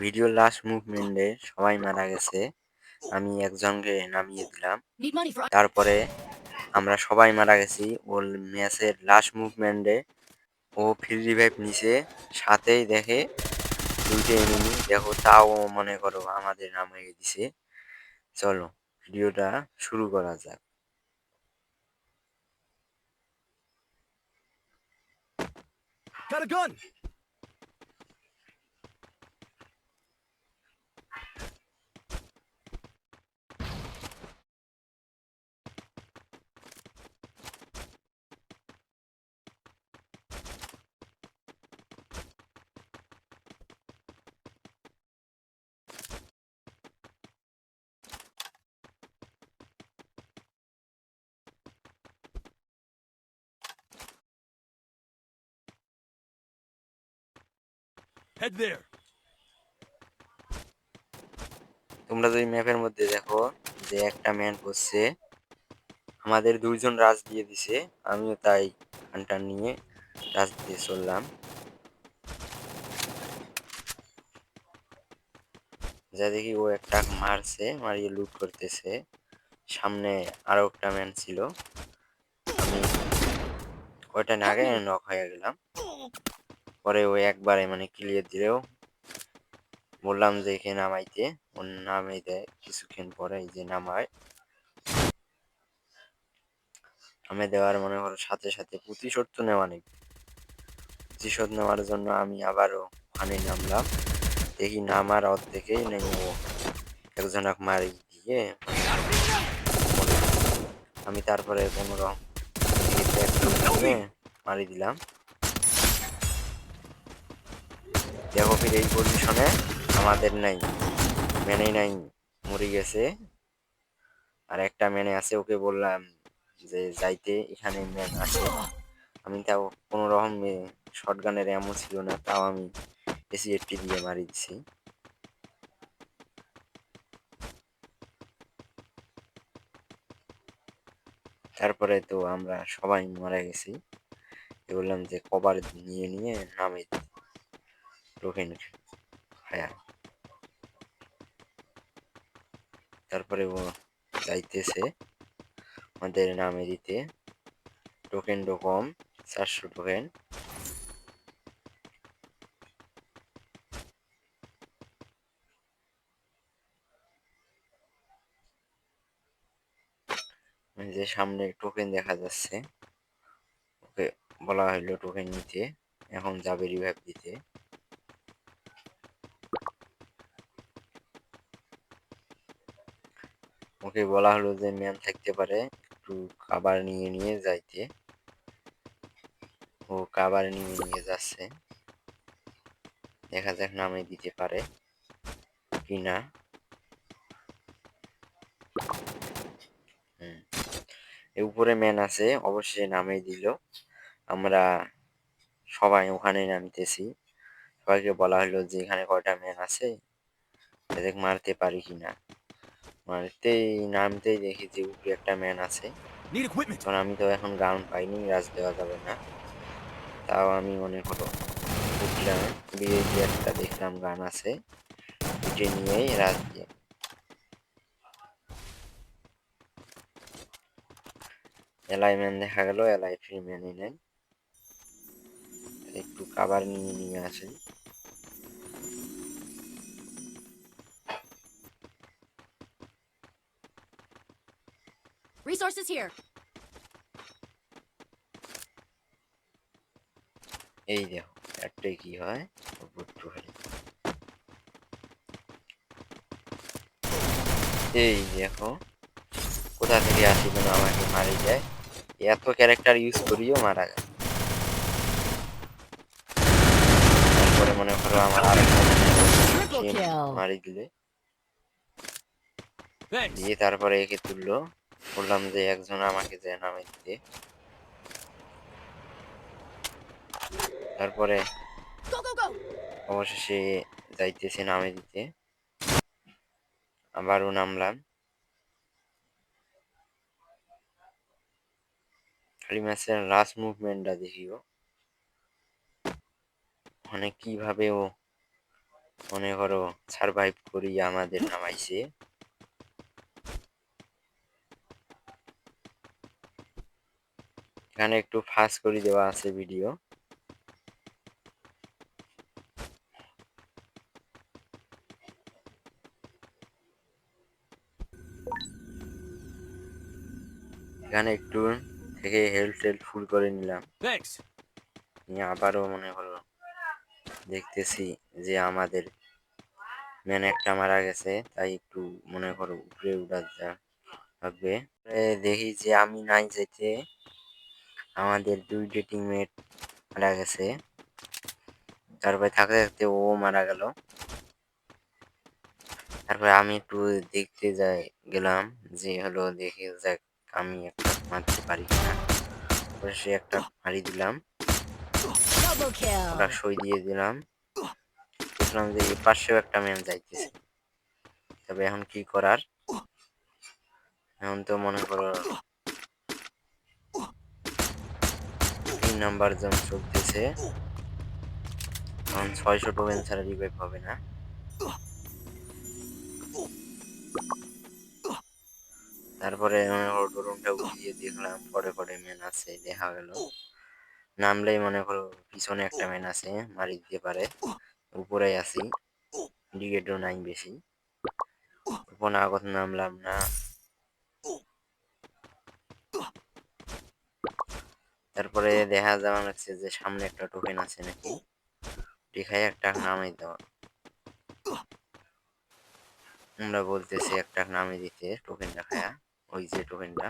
ভিডিওর লাস্ট মুভমেন্টে সবাই মারা গেছে। আমি একজনকে নামিয়ে দিলাম। তারপরে আমরা সবাই মারা গেছি। ওর ম্যাচের লাস্ট মুভমেন্টে ও ফ্রি রিভাইভ নিচে সাথেই দেখে দুইটা এনিমি দেখো তাও মনে করো আমাদের নামিয়ে দিছে চলো ভিডিওটা শুরু করা যাক। Got a gun! Head there. তোমরা যদি ম্যাপের মধ্যে দেখো যে একটা ম্যান করছে আমাদের দুইজন রাজ দিয়ে দিছে, আমিও তাই হান্টার নিয়ে রাজ দিয়ে চললাম। যা দেখি ও একটা মারছে, মারিয়ে লুট করতেছে। সামনে আরও একটা ম্যান ছিল। আমি ওইটা না আগে নক হয়ে গেলাম। পরে ও একবারে মানে ক্লিয়ার দিলেও বললাম যে এখানে নামাইতে ও নামাই দেয় কিছুক্ষণ পরে এই যে নামায়। নামে দেওয়ার মনে করো সাথে সাথে প্রতিশোধ তো নেওয়া নেই। প্রতিশোধ নেওয়ার জন্য আমি আবারও ওখানে নামলাম। দেখি নামার অর্ধেকেই নেই ও একজনক মারি দিয়ে আমি তারপরে কোনো রকম মারি দিলাম। দেখো ফির এই পজিশনে আমাদের নাই। মেনেই নাই, মরে গেছে। আর একটা মেনে আছে, ওকে বললাম যে যাইতে, এখানে ম্যান আছে আমি তাও কোনো রকম শর্ট গানের এমন ছিল না, তাও আমি এসি এইটটি দিয়ে মারি দিছি। তারপরে তো আমরা সবাই মারা গেছি। বললাম যে কভার নিয়ে নিয়ে নামে টোকেন হ্যাঁ তারপরে ও যাইতেছে। আমাদের নামে দিতে। টোকেন কম চারশো টোকেন যে সামনে টোকেন দেখা যাচ্ছে। ওকে বলা হইল টোকেন নিতে। এখন যাবে রিভাইভ দিতে। ওকে বলা হলো যে ম্যান থাকতে পারে, একটু খাবার নিয়ে নিয়ে যাইতে। ও খাবার নিয়ে নিয়ে যাচ্ছে। দেখা যাক নামে দিতে পারে কি না উপরে ম্যান আছে, অবশ্যই নামে দিল। আমরা সবাই ওখানে নামতেছি। সবাইকে বলা হলো যে এখানে কয়টা ম্যান আছে দেখ মারতে পারি কিনা। মারতেই নামতেই দেখি যে উপরে একটা ম্যান আছে। কারণ আমি তো এখন গান পাইনি রাজ দেওয়া যাবে না। তাও আমি মনে করো উঠলাম বিয়ে দিয়ে একটা দেখলাম গান আছে উঠে নিয়েই রাজ দিয়ে। এলাই ম্যান দেখা গেল এলাই ফ্রি ম্যানই নেই একটু কাবার নিয়ে নিয়ে আসি resources here. এই দেখো একটাই কি হয়? বুট্টু হয় এই দেখো কোথা থেকে আসি যেন আমাকে মারি যায়? এত ক্যারেক্টার ইউজ করিও মারা যায়। তারপরে মনে করো আমার আরেকটা. মারি দিলে. দিয়ে তারপরে একে তুললো। বললাম যে একজন আমাকে যে নামে দিতে তারপরে. অবশেষে যাইতেছে নামে দিতে। আবারও নামলাম। খালি ম্যাচের লাস্ট মুভমেন্টটা দেখিও মানে কীভাবে ও মনে করো সারভাইভ করি আমাদের নামাইছে। এখানে একটু ফাস্ট করে দেওয়া আছে ভিডিও এখানে একটু থেকে হেলথ টেলথ ফুল করে নিলাম। নিয়ে আবারও মনে হলো দেখতেছি যে আমাদের ম্যান একটা মারা গেছে তাই একটু মনে করো উপরে উঠা যা থাকবে দেখি যে আমি নাই যেতে আমাদের দুইটি টিমমেট মারা গেছে। তারপরে থাকতে থাকতে ও মারা গেল। তারপরে আমি একটু দেখতে যাই গেলাম যে হলো দেখে যাক আমি একটা মারতে পারি কিনা। তারপরে সে একটা মারি দিলাম। সই দিয়ে দিলাম। দেখলাম যে এই পাশেও একটা ম্যাম যাইতেছে। তবে এখন কি করার? এখন তো মনে করো নাম্বার জোন চলতেছে এখন ছয়শো টোকেন ছাড়া রিভাইভ হবে না। তারপরে ডোরনটা উঠিয়ে দেখলাম, পরে পরে ম্যান আছে, দেখা গেল। নামলেই মনে করো পিছনে একটা ম্যান আছে মারি দিতে পারে উপরে আছি ডিগেটও নাই বেশি। উপর আগত নামলাম না। তারপরে দেখা যাওয়া লাগছে যে সামনে একটা টোকেন আছে নাকি। দেখাই একটা নামাই দেওয়া আমরা বলতেছি একটা নামে দিতে টোকেন দেখায়া ওই যে টোকেনটা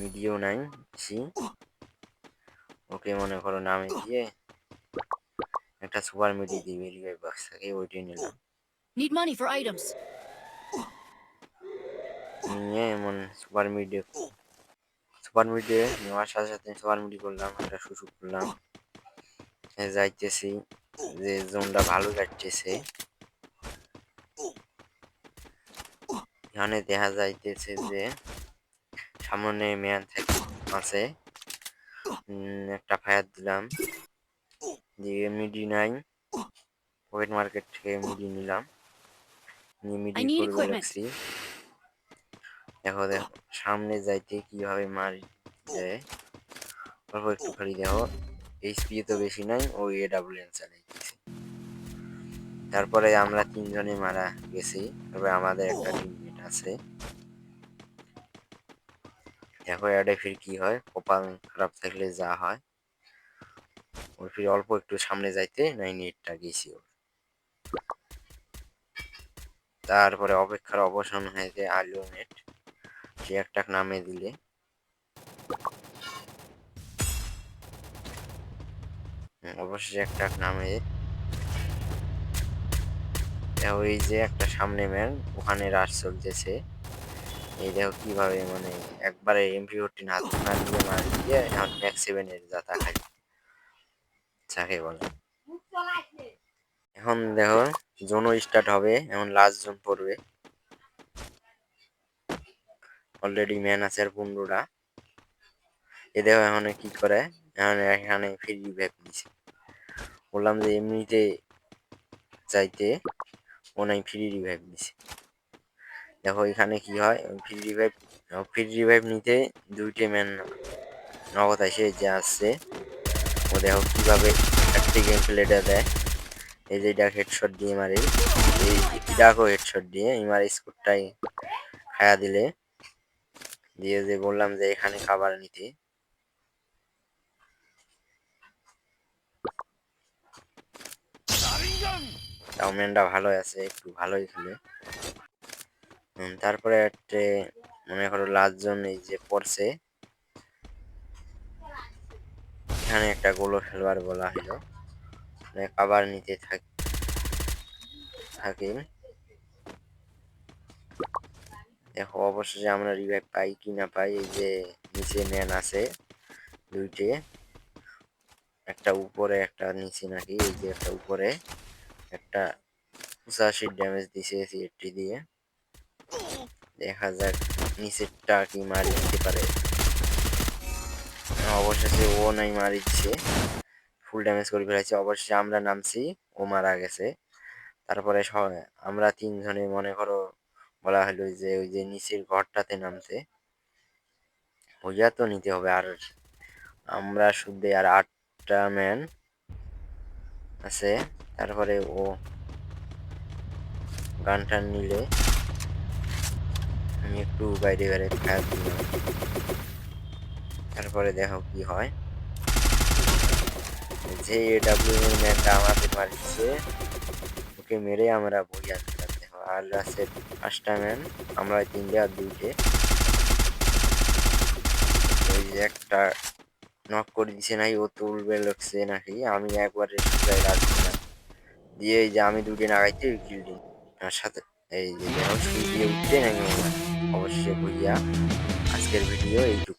মিডিও নাই বেশি ওকে মনে করো নামে দিয়ে একটা সুপার মিডি দিবে রিভাইভ বক্স থেকে ওইটাই নিলাম। Need money for items. নিয়ে এমন সুপার মিডে সুপার মিডে নেওয়ার সাথে সাথে সুপার মিডি করলাম একটা শুশু করলাম। যাইতেছি যে জোনটা ভালো যাইতেছে এখানে দেখা যাইতেছে যে সামনে ম্যান থেকে আছে। একটা ফায়ার দিলাম। দিয়ে মিডি নাই। পকেট মার্কেট থেকে মিডি নিলাম। নিয়ে মিডি equipment. লাগছি দেখো দেখো, সামনে যাইতে কীভাবে মারি দেয় অল্প একটু খালি দেখো এইচপি তো বেশি নাই ও এ ডাবল এন চালাইতেছে। তারপরে আমরা তিনজনে মারা গেছি, তবে আমাদের একটা টিমমেট আছে। দেখো অ্যাডে ফির কি হয়, কপাল খারাপ থাকলে যা হয়। ওর ফির অল্প একটু সামনে যাইতে নাই নেটটা গেছি ওর। তারপরে অপেক্ষার অবসান হয়েছে আলিও নেট একটা নামে দিলে। অবশ্যই একটা নামে। এই যে একটা সামনে ম্যান, ওখানে রাশ চলতেছে। এই দেখো কীভাবে মানে একবারে এমপি ফোরটিন হাত না দিয়ে মার দিয়ে এখন ম্যাক্স সেভেনের যাতা খাই যাকে বলে। এখন দেখো, জোনও স্টার্ট হবে, এখন লাস্ট জোন পড়বে। অলরেডি ম্যান আছে আর পনেরোটা দেখো এখন কি করে? এখন, এখানে ফ্রি ব্যাক নিছে। বললাম যে এমনিতে চাইতে ও নাই ফ্রি রিভাইভ নিছে। দেখো এখানে কি হয়? ফ্রি রিভাইভ ফ্রি রিভাইভ নিতে দুইটে ম্যান নগদ এসে যে আসছে। ও দেখো কীভাবে একটি গেম প্লেটা দেয়। এই যে ডাক হেডশট দিয়ে মারে। এই ডাকও হেডশট দিয়ে। এমার স্কোরটাই খায়া দিলে। দিয়ে যে বললাম যে এখানে খাবার নিতে। তাও ম্যানটা ভালো আছে, একটু ভালোই খেলে। তারপরে একটা মনে করো লাস্ট জন এই যে পড়ছে। এখানে একটা গোলো খেলোয়াড় বলা হলো। মানে কাবার নিতে থাক থাকি। দেখো অবশেষে আমরা রিভাইভ পাই কি না পাই, এই যে নিচে ম্যান আছে দুইটে, একটা উপরে, একটা নিচে নাকি, এই যে একটা উপরে, একটা পঁচাশি ড্যামেজ দিছে সিএফটি দিয়ে। দেখা যাক নিচেরটা কি মারি দিতে পারে। অবশেষে ও নাই মারি দিচ্ছে ফুল ড্যামেজ করে ফেলেছে। অবশেষে আমরা নামছি, ও মারা গেছে। তারপরে আমরা তিনজনে মনে করো বলা হলো যে, ওই যে নিচের ঘরটাতে নামতে। ওইটা তো নিতে হবে। আর আমরা শুদ্ধ, আর আটটা ম্যান আছে। তারপরে ও গানটা নিলে আমি একটু বাইরে বাইরে খায়াল দিলাম তারপরে দেখো কি হয়। যে এডাব্লিউ এর ম্যানটা আমাদের মারিছে ওকে মেরে আমরা বই দেখো আর আছে পাঁচটা ম্যান আমরা তিনটে আর দুইটে। ওই যে একটা নক করে দিছে নাই ও তুলবে লাগছে নাকি, আমি একবারে সুজাই রাখছি না দিয়ে এই যে আমি দুটো নাগাইতে কিলডি তার সাথে এই যে দেখো শুয়ে উঠতে নাকি? অবশ্যই বইয়া আজকের ভিডিও এইটুকু।